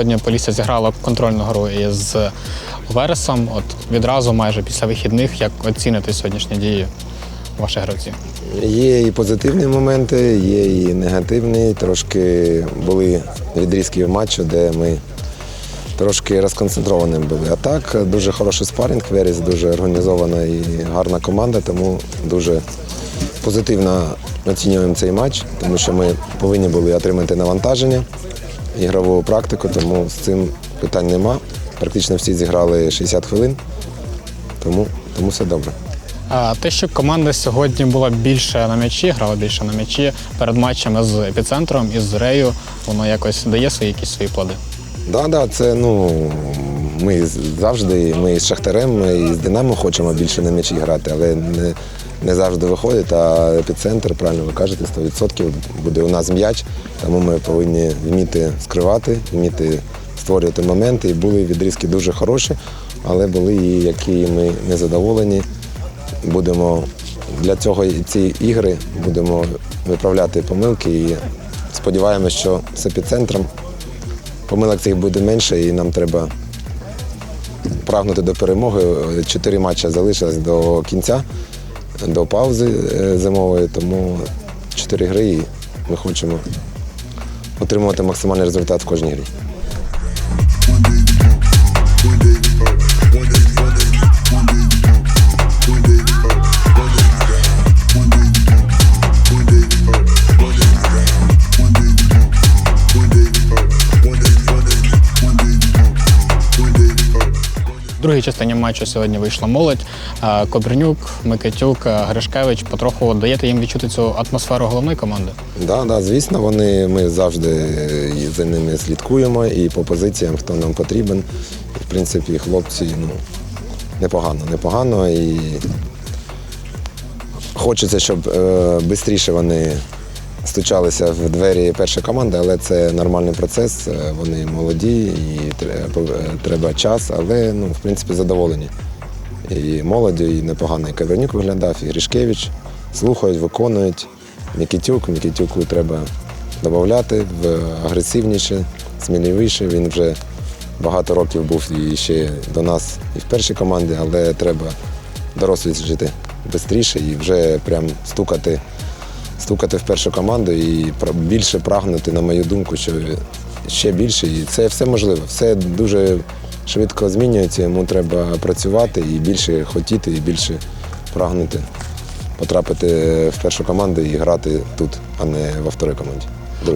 Сьогодні Полісся зіграла контрольну гру із Вересом. От відразу майже після вихідних, як оцінити сьогоднішні дії ваших гравців? Є і позитивні моменти, є і негативні. Трошки були відрізки в матчу, де ми трошки розконцентровані були. А так, дуже хороший спарінг, Верес дуже організована і гарна команда, тому дуже позитивно оцінюємо цей матч, тому що ми повинні були отримати навантаження, ігрову практику, тому з цим питань нема. Практично всі зіграли 60 хвилин, тому, тому все добре. А те, що команда сьогодні була більше на м'ячі, грала більше на м'ячі перед матчами з епіцентром і з Рею, воно якось дає свої якісь свої плоди. Да, да, це ну ми завжди, ми з Шахтарем, і з Динамо хочемо більше на м'ячі грати, але не, не завжди виходить. А епіцентр, правильно ви кажете, 100% буде у нас м'яч, тому ми повинні вміти скривати, вміти створювати моменти. І були відрізки дуже хороші, але були і які ми не задоволені. Будемо для цього ці ігри будемо виправляти помилки і сподіваємося, що з епіцентром Помилок цих буде менше і нам треба прагнути до перемоги. Чотири матчі залишилось до кінця, до паузи е, зимової, тому чотири гри і ми хочемо отримувати максимальний результат в кожній грі. В другій частині матчу сьогодні вийшла молодь. А, Кобринюк, Микитюк, Гришкевич потроху даєте їм відчути цю атмосферу головної команди. Да, да, звісно, вони ми завжди е, за ними слідкуємо і по позиціям, хто нам потрібен. В принципі, хлопці ну, непогано, непогано. І хочеться, щоб швидше вони стучалися в двері першої команди, але це нормальний процес. е, Вони молоді і треба, треба час, але ну, в принципі задоволені. І молоді, і непогано і Кавернюк виглядав, і Гришкевич. Слухають, виконують. Мікітюк, Мікітюку треба додати в агресивніше, сміливіше. Він вже багато років був і ще до нас і в першій команді, але треба дорослішати швидше і вже прям стукати, стукати в першу команду і більше прагнути, на мою думку, що ще більше. І це все можливо. Все дуже швидко змінюється, йому треба працювати і більше хотіти, і більше прагнути потрапити в першу команду і грати тут, а не во вторій команді.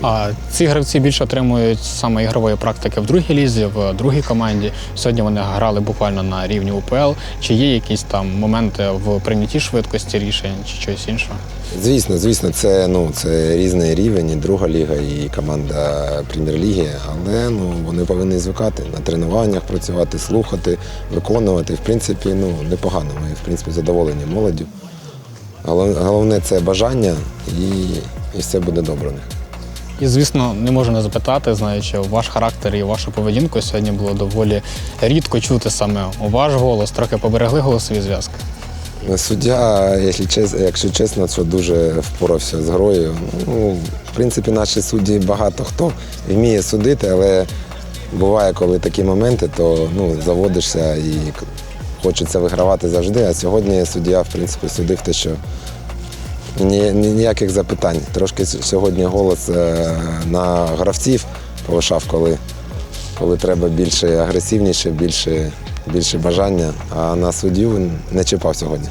А ці гравці більше отримують саме ігрової практики в другій лізі, в другій команді. Сьогодні вони грали буквально на рівні УПЛ. Чи є якісь там моменти в прийнятті швидкості рішень чи щось іншого? Звісно, звісно, це ну це різний рівень, і друга ліга, і команда прем'єр-ліги, але ну вони повинні звикати на тренуваннях працювати, слухати, виконувати. В принципі, ну непогано. Ми в принципі задоволені молоддю. Голов- Головне це бажання і, і все буде добре. У. І, звісно, не можу не запитати, знаючи ваш характер і вашу поведінку. Сьогодні було доволі рідко чути саме ваш голос, трохи поберегли голосові зв'язки. Суддя, якщо чесно, якщо чесно, то дуже впорався з грою. Ну, в принципі, наші судді багато хто вміє судити, але буває, коли такі моменти, то ну, заводишся і хочеться вигравати завжди. А сьогодні суддя, в принципі, судив те, що ні, ні- ніяких запитань. Трошки сьогодні голос е, на гравців повишав, коли, коли треба більше агресивніше, більше, більше бажання, а на суддю не чіпав сьогодні.